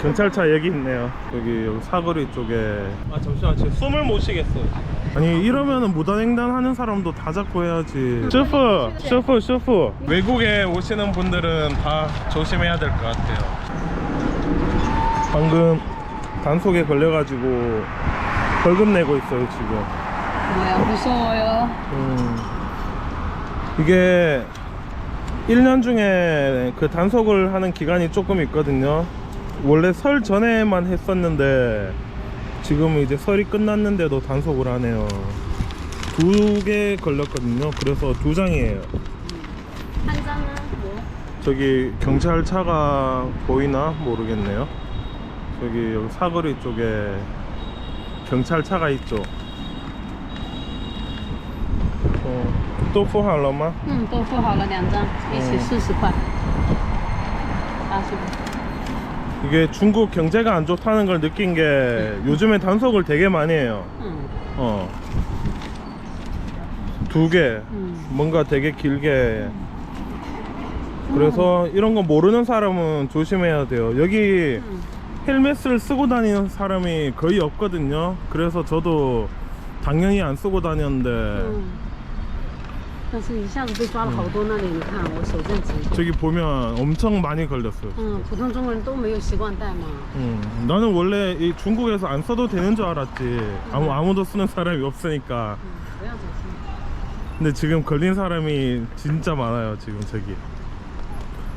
경찰차 여기 있네요. 여기, 여기 사거리 쪽에. 아 잠시만, 지금 숨을 못 쉬겠어요. 아니 이러면은 무단횡단 하는 사람도 다 잡고 해야지. 셰프, 셰프, 셰프. 외국에 오시는 분들은 다 조심해야 될 것 같아요. 방금 단속에 걸려가지고 벌금 내고 있어요 지금. 뭐야 무서워요. 음, 이게 1년 중에 그 단속을 하는 기간이 조금 있거든요. 원래 설 전에만 했었는데 지금은 이제 설이 끝났는데도 단속을 하네요. 두 개 걸렸거든요. 그래서 두 장이에요. 한 장은 뭐? 저기 경찰차가 보이나 모르겠네요. 저기 여기 사거리 쪽에 경찰차가 있죠. 어, 또 포함了吗? 嗯，都付好了两张，一起四十块，八十块。 이게 중국 경제가 안 좋다는 걸 느낀 게 요즘에 단속을 되게 많이 해요 응. 어. 두 개. 응. 뭔가 되게 길게. 음. 그래서 이런 거 모르는 사람은 조심해야 돼요. 여기 응. 헬멧을 쓰고 다니는 사람이 거의 없거든요. 그래서 저도 당연히 안 쓰고 다녔는데 응. 但是一下子被抓了好多那里，你看我手正直。 저기 보면 엄청 많이 걸렸어요. 嗯，普通中国人都没有习惯戴嘛。 음, 나는 원래 이 중국에서 안 써도 되는 줄 알았지. 아무 아무도 쓰는 사람이 없으니까. 嗯，不要走心。 근데 지금 걸린 사람이 진짜 많아요. 지금 저기.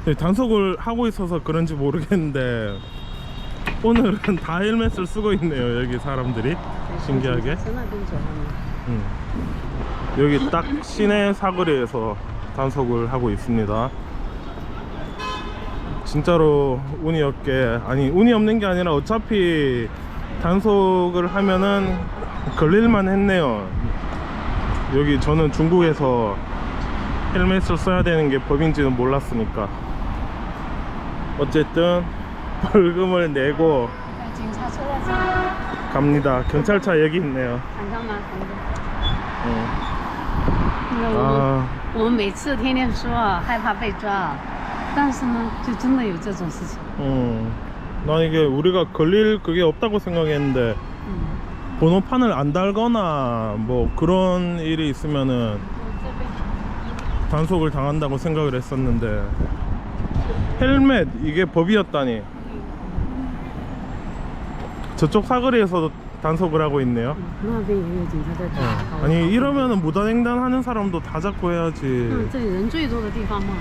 네, 단속을 하고 있어서 그런지 모르겠는데 오늘은 다 헬멧을 쓰고 있네요. 여기 사람들이 신기하게. 从那边走了吗？ 음. 여기 딱 시내 사거리에서 단속을 하고 있습니다. 진짜로 운이 없게 아니 운이 없는 게 아니라 어차피 단속을 하면은 걸릴만 했네요. 여기 저는 중국에서 헬멧을 써야 되는 게 법인지는 몰랐으니까. 어쨌든 벌금을 내고 갑니다. 경찰차 여기 있네요. 잠깐만 응. 到。 어. 因为我们、 아. 我们每次天天说害怕被抓，但是呢，就真的有这种事情。 음, 난 이게 우리가 걸릴 그게 없다고 생각했는데 嗯， 번호판을 안 달거나 뭐 그런 일이 있으면은 这边 단속을 당한다고 생각을 했었는데 헬멧 이게 법이었다니 저쪽 사거리에서도 단속을 하고 있네요 那边也有警察在抓。 어. 아니 이러면은 무단횡단하는 사람도 다 잡고 해야지 嗯，这里人最多的地方嘛。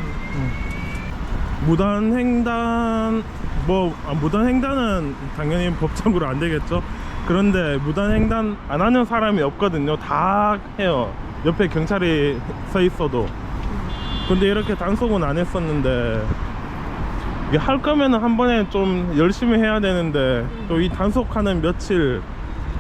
무단횡단 뭐 아, 무단횡단은 당연히 법적으로 안 되겠죠. 그런데 무단횡단 안 하는 사람이 없거든요. 다 해요. 옆에 경찰이 서 있어도. 근데 이렇게 단속은 안 했었는데 이게 할 거면은 한 번에 좀 열심히 해야 되는데 또 이 단속하는 며칠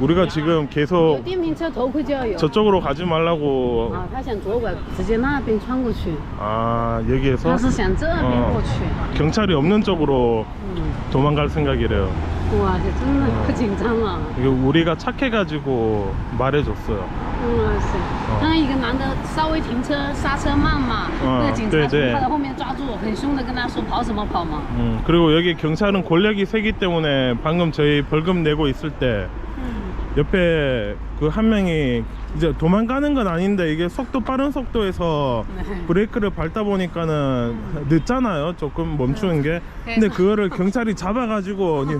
우리가 지금 有 계속 电瓶车头盔就要有。 저쪽으로 가지 말라고 啊，他想左拐，直接那边穿过去。 아 여기에서 他是想这边过去。 경찰이 없는 쪽으로 嗯， 도망갈 생각이래요. 哇，这真的可紧张了。 이게 우리가 착해가지고 말해줬어요. 哇塞！刚刚一个男的稍微停车刹车慢嘛，嗯那个警察对对从他的后面抓住，很凶的跟他说跑什么跑嘛。 음, 그리고 여기 경찰은 권력이 세기 때문에 방금 저희 벌금 내고 있을 때 嗯 옆에 그 한 명이 이제 도망가는 건 아닌데 이게 속도 빠른 속도에서 네. 브레이크를 밟다 보니까는 늦잖아요 조금 멈추는 게 근데 그래서- 그거를 경찰이 잡아가지고 이제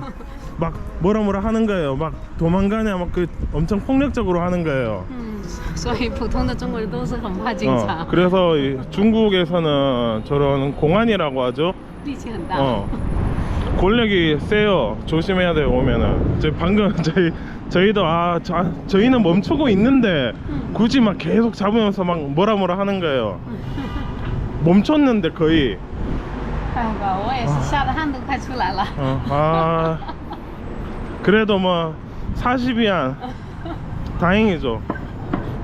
막 뭐라 뭐라 하는 거예요 막 도망가냐 막 그 엄청 폭력적으로 하는 거예요 嗯，所以普通的中国人都是很怕警察 어, ， 그래서 이 중국에서는 저런 공안이라고 하죠 力气很大。 어. 권력이 세요. 조심해야 돼요, 오면은. 저 방금 저희, 저희도, 아, 저, 저희는 멈추고 있는데, 굳이 막 계속 잡으면서 막 뭐라 뭐라 하는 거예요. 멈췄는데 거의. 看吧，我也是吓得汗都快出来了。 어, 아 그래도 뭐 40이야 다행이죠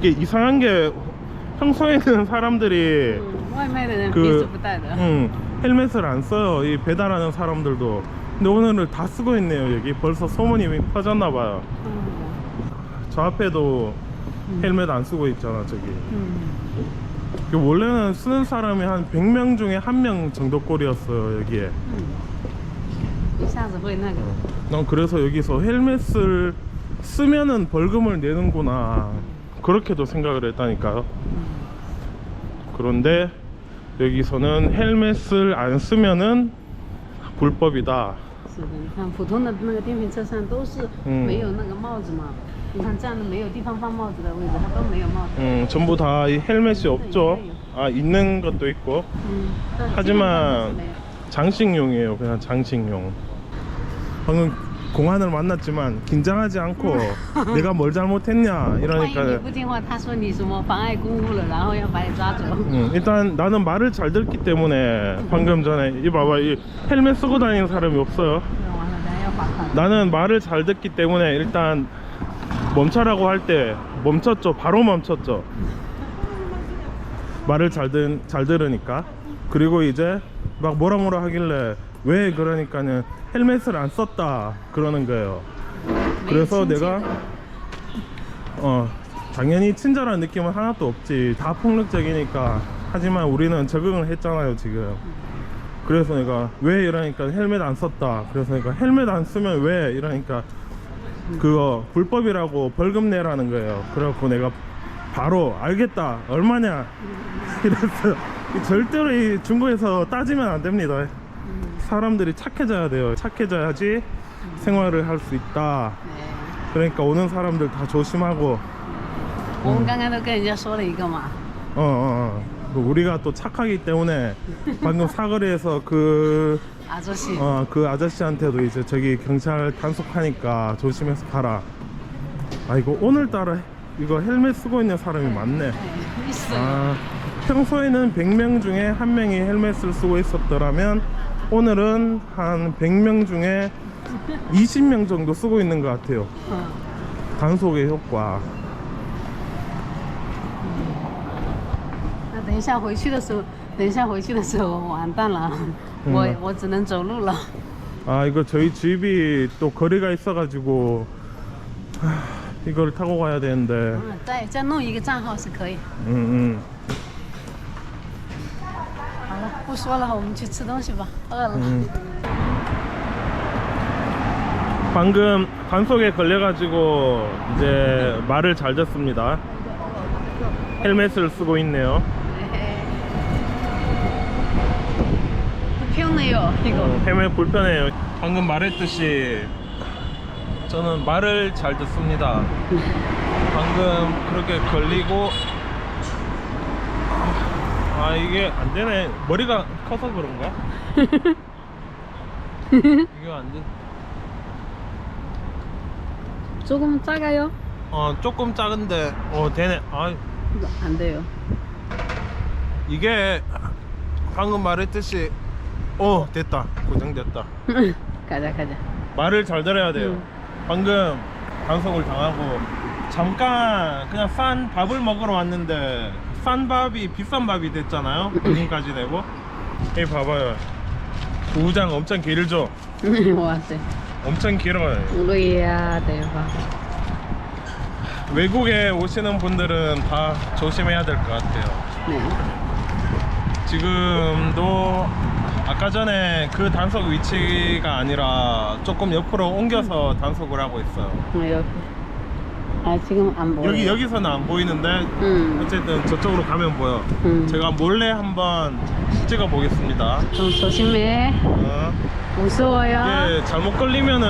이게 이상한 게 평소에는 사람들이 嗯，外卖的人 그 鼻子不带的。 응, 헬멧을 안 써요 이 배달하는 사람들도 근데 오늘은 다 쓰고 있네요 여기 벌써 소문이 이미 퍼졌나 봐요 嗯 저 앞에도 헬멧 안 쓰고 있잖아 저기 嗯 이게 원래는 쓰는 사람이 한 100명 중에 한 명 정도 꼴이었어요 여기에 嗯，一下子会那个。 난 그래서 여기서 헬멧을 쓰면은 벌금을 내는구나 그렇게도 생각을 했다니까요 嗯 그런데 여기서는 헬멧을 안 쓰면은 불법이다 是的，你看普通的那个电瓶车上都是嗯没有那个帽子嘛。你看这样的没有地方放帽子的位置，它都没有帽子。 음, 전부 다 이 헬멧이 없죠 아 있는 것도 있고 嗯，对 하지만 基本上都是没有 장식용이에요 그냥 장식용 방금 공안을 만났지만 긴장하지 않고 내가 뭘 잘못했냐 万一你 이러니까 不听话，他说你什么妨碍公务了，然后要把你抓走。 음, 일단 나는 말을 잘 듣기 때문에 방금 전에 이 봐봐 이 헬멧 쓰고 다니는 사람이 없어요 那完了，咱要罚款。 나는 말을 잘 듣기 때문에 일단 멈춰라고 할 때 멈췄죠 바로 멈췄죠 말을 잘, 들, 잘 들으니까 그리고 이제 막 뭐라 뭐라 하길래 왜 그러니까는 헬멧을 안 썼다 그러는 거예요. 그래서 내가 어 당연히 친절한 느낌은 하나도 없지. 다 폭력적이니까. 하지만 우리는 적응을 했잖아요 지금. 그래서 내가 왜 이러니까 헬멧 안 썼다. 그래서 내가 헬멧 안 쓰면 왜 이러니까 그거 불법이라고 벌금 내라는 거예요. 그래갖고 내가 바로 알겠다. 얼마냐? 이랬어요 이 절대로 이 중국에서 따지면 안 됩니다 사람들이 착해져야 돼요 착해져야지 생활을 할 수 있다 哎 그러니까 오는 사람들 다 조심하고 我们刚刚都跟人家说了一个嘛， 어, 어, 어. 우리가 또 착하기 때문에 방금 사거리에서 그, 阿周系。 어, 그 아저씨한테도 이제 저기 경찰 단속하니까 조심해서 가라. 아, 이거 오늘따라 이거 헬멧 쓰고 있는 사람이 많네. 哎，意思。 아, 평소에는 100명 중에 한 명이 헬멧을 쓰고 있었더라면 오늘은 한 100명 중에 20명 정도 쓰고 있는 것 같아요. 嗯， 단속의 효과. 那等一下回去的时候，等一下回去的时候完蛋了，我嗯我只能走路了。 아 이거 저희 집이 또 거리가 있어가지고 하, 이걸 타고 가야 되는데 嗯，再再弄一个账号是可以。 음, 음. 好了，不说了，我们去吃东西吧，饿了。 음. 방금 단속에 걸려가지고 이제 말을 잘 듣습니다 헬멧을 쓰고 있네요 漂亮哟，这个。 어, 헬멧 불편해요 방금 말했듯이 저는 말을 잘 듣습니다 방금 그렇게 걸리고 아 이게 안 되네 머리가 커서 그런가? 이게 안 돼. 조금 작아요? 어 조금 작은데 어 되네. 아 이거 안 돼요. 이게 방금 말했듯이 어 됐다 고정됐다. 가자 가자. 말을 잘 들어야 돼요. 음. 방금 단속을 당하고 잠깐 그냥 싼 밥을 먹으러 왔는데 싼 밥이 비싼 밥이 됐잖아요. 돈까지 내고. 여기 봐봐요. 우장 엄청 길죠? 와세 엄청 길어요. 이야 대박. 외국에 오시는 분들은 다 조심해야 될 것 같아요. 네. 지금도 아까 전에 그 단속 위치가 아니라 조금 옆으로 옮겨서 단속을 하고 있어요. 네, 옆에. 아 지금 안 보여. 여기 여기서는 안 보이는데 음. 어쨌든 저쪽으로 가면 보여. 음. 제가 몰래 한번 찍어 보겠습니다. 좀 조심해. 어. 무서워요. 이게 잘못 걸리면은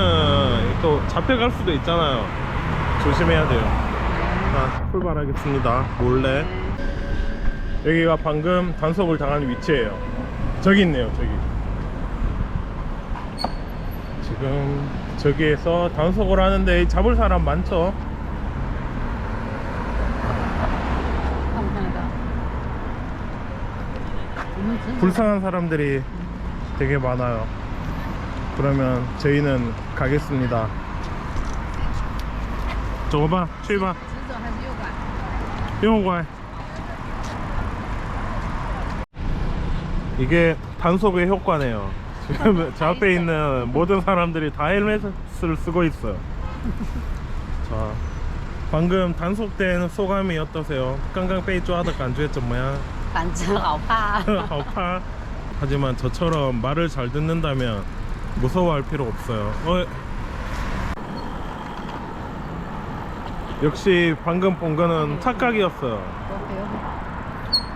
또 잡혀갈 수도 있잖아요. 조심해야 돼요. 자, 출발하겠습니다. 몰래. 여기가 방금 단속을 당한 위치예요. 저기 있네요, 저기. 지금 저기에서 단속을 하는데 잡을 사람 많죠? 불쌍한 사람들이 되게 많아요. 그러면 저희는 가겠습니다. 저거 봐 출발 右拐 이게 단속의 효과네요. 지금 저 앞에 있는 모든 사람들이 다 헬멧을 쓰고 있어요. 자 방금 단속된 소감이 어떠세요? 깡깡 페이 쪼아다 간주했죠 뭐야? 好怕。 아파. 하지만 저처럼 말을 잘 듣는다면 무서워할 필요 없어요. 어, 역시 방금 본 거는 착각이었어요.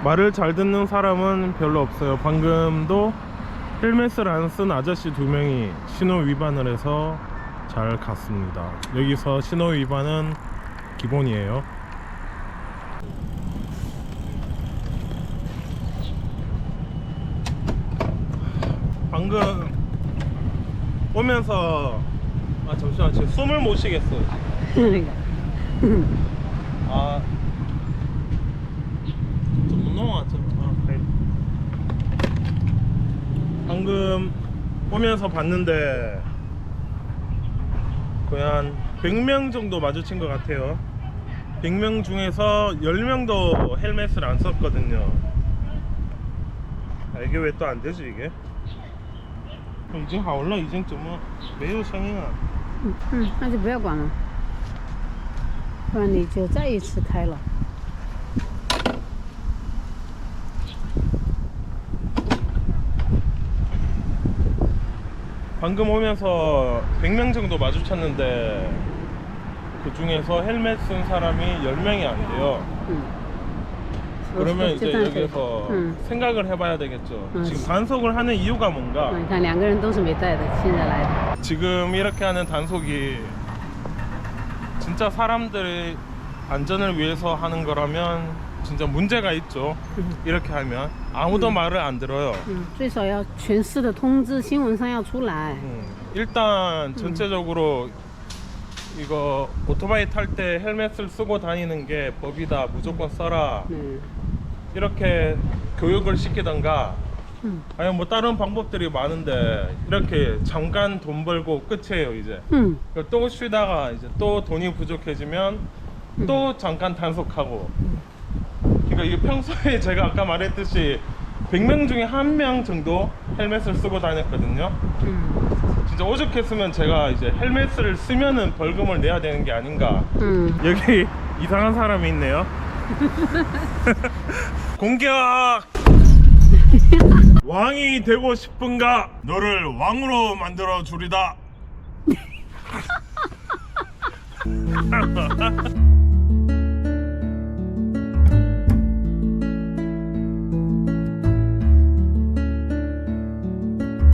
말을 잘 듣는 사람은 별로 없어요. 방금도 헬멧을 안 쓴 아저씨 두 명이 신호 위반을 해서 잘 갔습니다. 여기서 신호 위반은 기본이에요. 방금 오면서 아 잠시만 지금 숨을 못 쉬겠어 그러니까. 아. 아 네. 방금 오면서 봤는데 거의 한 100명 정도 마주친 것 같아요. 100명 중에서 10명도 헬멧을 안 썼거든요. 아, 이게 왜 또 안 되지 이게? 어, 이제 好了已经怎么没有声音了嗯嗯，那就不要管了，不然你就再一次开了。 방금 오면서 100명 정도 마주쳤는데 그 중에서 헬멧 쓴 사람이 10명이 안 돼요. 嗯， 그러면 就 이제 算是 여기서 嗯 생각을 해봐야 되겠죠. 음. 지금 단속을 하는 이유가 뭔가? 嗯，你看两个人都是没带的，现在来的。 지금 이렇게 하는 단속이 진짜 사람들의 안전을 위해서 하는 거라면 진짜 문제가 있죠. 이렇게 하면 아무도 말을 안 들어요. 嗯，最少要全市的通知，新闻上要出来。 음, 일단 전체적으로 이거 오토바이 탈 때 헬멧을 쓰고 다니는 게 법이다 무조건 써라 嗯 이렇게 교육을 시키던가 음. 아니 뭐 다른 방법들이 많은데 이렇게 잠깐 돈 벌고 끝이에요 이제 음. 또 쉬다가 이제 또 돈이 부족해지면 음. 또 잠깐 단속하고 음. 그러니까 이게 평소에 제가 아까 말했듯이 100명 중에 한 명 정도 헬멧을 쓰고 다녔거든요 음. 진짜 오죽했으면 제가 이제 헬멧을 쓰면은 벌금을 내야 되는 게 아닌가 음. 여기 이상한 사람이 있네요 공격! 왕이 되고 싶은가? 너를 왕으로 만들어 주리다